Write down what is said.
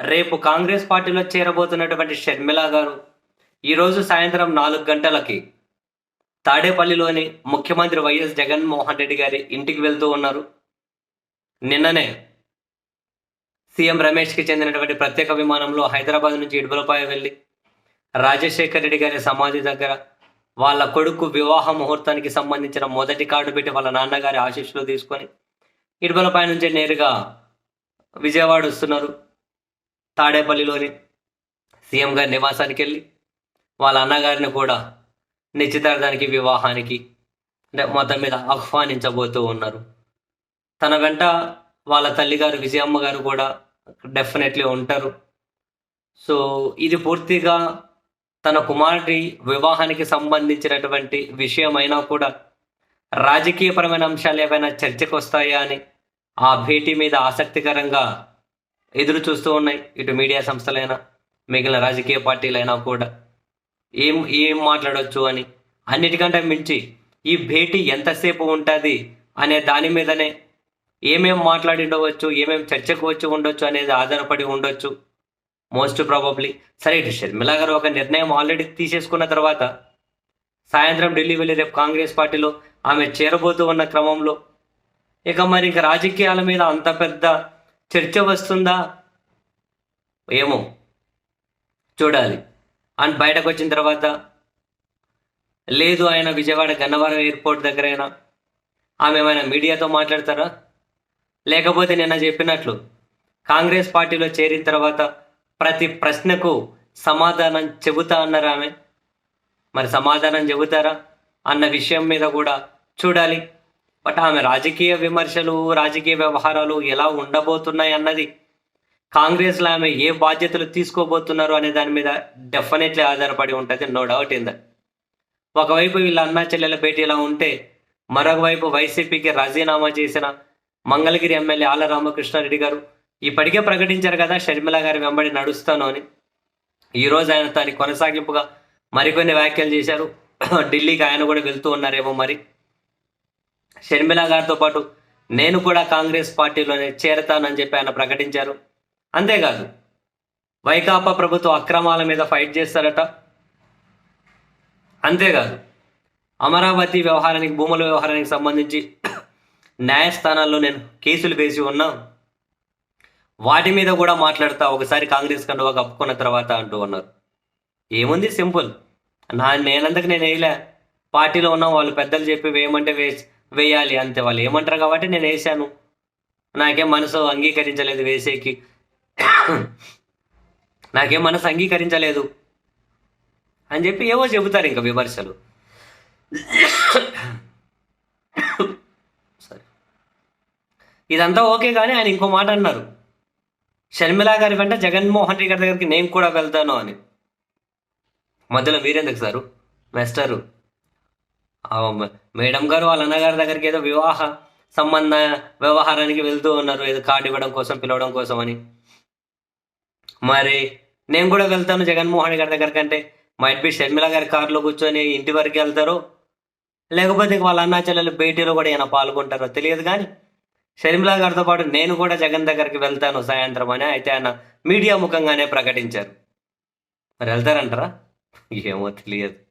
రేపు కాంగ్రెస్ పార్టీలో చేరబోతున్నటువంటి షర్మిల గారు ఈరోజు సాయంత్రం నాలుగు గంటలకి తాడేపల్లిలోని ముఖ్యమంత్రి వైఎస్ జగన్మోహన్ రెడ్డి గారి ఇంటికి వెళ్తూ ఉన్నారు. నిన్ననే సీఎం రమేష్కి చెందినటువంటి ప్రత్యేక విమానంలో హైదరాబాద్ నుంచి ఇడుపులపాయ వెళ్ళి రాజశేఖర్ రెడ్డి గారి సమాధి దగ్గర వాళ్ళ కొడుకు వివాహ ముహూర్తానికి సంబంధించిన మొదటి కార్డు పెట్టి వాళ్ళ నాన్నగారి ఆశీస్సులు తీసుకొని ఇడుపులపాయ నుంచి నేరుగా విజయవాడ వస్తున్నారు. తాడేపల్లిలోని సీఎం గారి నివాసానికి వెళ్ళి వాళ్ళ అన్నగారిని కూడా నిశ్చితార్థానికి వివాహానికి అంటే మొత్తం మీద ఆహ్వానించబోతూ ఉన్నారు. తన వెంట వాళ్ళ తల్లిగారు విజయమ్మ గారు కూడా డెఫినెట్లీ ఉంటారు. సో ఇది పూర్తిగా తన కుమారుడి వివాహానికి సంబంధించినటువంటి విషయమైనా కూడా రాజకీయపరమైన అంశాలు ఏవైనా చర్చకు వస్తాయా అని ఆ భేటీ మీద ఆసక్తికరంగా ఎదురు చూస్తూ ఉన్నాయి. ఇటు మీడియా సంస్థలైనా మిగిలిన రాజకీయ పార్టీలైనా కూడా. ఏం ఏం మాట్లాడవచ్చు అని. అన్నిటికంటే మించి ఈ భేటీ ఎంతసేపు ఉంటుంది అనే దాని మీదనే ఏమేం మాట్లాడి ఉండవచ్చు ఏమేం చర్చకు వచ్చి ఉండొచ్చు అనేది ఆధారపడి ఉండొచ్చు. మోస్ట్ ప్రాబబ్లీ సరే ఇటు షర్మిల గారు ఒక నిర్ణయం ఆల్రెడీ తీసేసుకున్న తర్వాత సాయంత్రం ఢిల్లీ వెళ్ళి రేపు కాంగ్రెస్ పార్టీలో ఆమె చేరబోతూ ఉన్న క్రమంలో ఇక మరి ఇక రాజకీయాల మీద అంత పెద్ద చర్చ వస్తుందా? ఏమో. చూడాలి. అండ్ బయటకు వచ్చిన తర్వాత లేదు ఆయన విజయవాడ గన్నవరం ఎయిర్పోర్ట్ దగ్గరైనా ఆమె ఏమైనా మీడియాతో మాట్లాడతారా? లేకపోతే నిన్న చెప్పినట్లు కాంగ్రెస్ పార్టీలో చేరిన తర్వాత ప్రతి ప్రశ్నకు సమాధానం చెబుతా అన్నారు ఆమె? మరి సమాధానం చెబుతారా? అన్న విషయం మీద కూడా చూడాలి. బట్ ఆమె రాజకీయ విమర్శలు రాజకీయ వ్యవహారాలు ఎలా ఉండబోతున్నాయి అన్నది కాంగ్రెస్లో ఆమె ఏ బాధ్యతలు తీసుకోబోతున్నారు అనే దాని మీద డెఫినెట్లీ ఆధారపడి ఉంటుంది నో డౌట్ ఇన్ దట్ ఒకవైపు వీళ్ళ అన్నా చెల్లెల భేటీలా ఉంటే మరొక వైపు వైసీపీకి రాజీనామా చేసిన మంగళగిరి ఎమ్మెల్యే ఆల రామకృష్ణారెడ్డి గారు ఇప్పటికే ప్రకటించారు కదా షర్మిల గారి వెంబడి నడుస్తాను అని. ఈరోజు ఆయన దాని కొనసాగింపుగా మరికొన్ని వ్యాఖ్యలు చేశారు. ఢిల్లీకి ఆయన కూడా వెళ్తూ ఉన్నారేమో మరి. షర్మిల గారితో పాటు నేను కూడా కాంగ్రెస్ పార్టీలోనే చేరతానని చెప్పి ఆయన ప్రకటించారు. అంతేకాదు వైకాపా ప్రభుత్వ అక్రమాల మీద ఫైట్ చేస్తారట. అంతేకాదు అమరావతి వ్యవహారానికి భూముల వ్యవహారానికి సంబంధించి న్యాయస్థానాల్లో నేను కేసులు వేసి ఉన్నా వాటి మీద కూడా మాట్లాడతా ఒకసారి కాంగ్రెస్ కండువా కప్పుకున్న తర్వాత అంటూ ఉన్నారు. ఏముంది సింపుల్. నా నేనందుకు నేను వేయలే. పార్టీలో ఉన్న వాళ్ళు పెద్దలు చెప్పి వేయమంటే వేసి వేయాలి అంతే వాళ్ళు. ఏమంటారు కాబట్టి నేను వేసాను నాకేం మనసు అంగీకరించలేదు వేసేకి. నాకేం మనసు అంగీకరించలేదు. అని చెప్పి ఏవో చెబుతారు ఇంకా విమర్శలు. సరే ఇదంతా ఓకే కానీ ఆయన ఇంకో మాట అన్నారు. షర్మిల గారి వెంట జగన్మోహన్ రెడ్డి గారి దగ్గరికి నేను కూడా వెళ్తాను అని. మధ్యలో మీరెందుకు సారు? మెస్టరు మేడం గారు వాళ్ళ అన్నగారి దగ్గరికి ఏదో వివాహ సంబంధ వ్యవహారానికి వెళ్తూ ఉన్నారు. ఏదో కార్డు ఇవ్వడం కోసం పిలవడం కోసం అని. మరి నేను కూడా వెళ్తాను జగన్మోహన్ గారి దగ్గరికి అంటే మైట్ బి షర్మిల గారి కారులో కూర్చొని ఇంటి వరకు వెళ్తారు? లేకపోతే వాళ్ళ అన్నా చెల్లెలు భేటీలో కూడా ఏమైనా పాల్గొంటారో తెలియదు కానీ షర్మిల గారితో పాటు నేను కూడా జగన్ దగ్గరికి వెళ్తాను సాయంత్రం అని అయితే ఆయన మీడియా ముఖంగానే ప్రకటించారు. మరి వెళ్తారంటారా? ఏమో తెలియదు.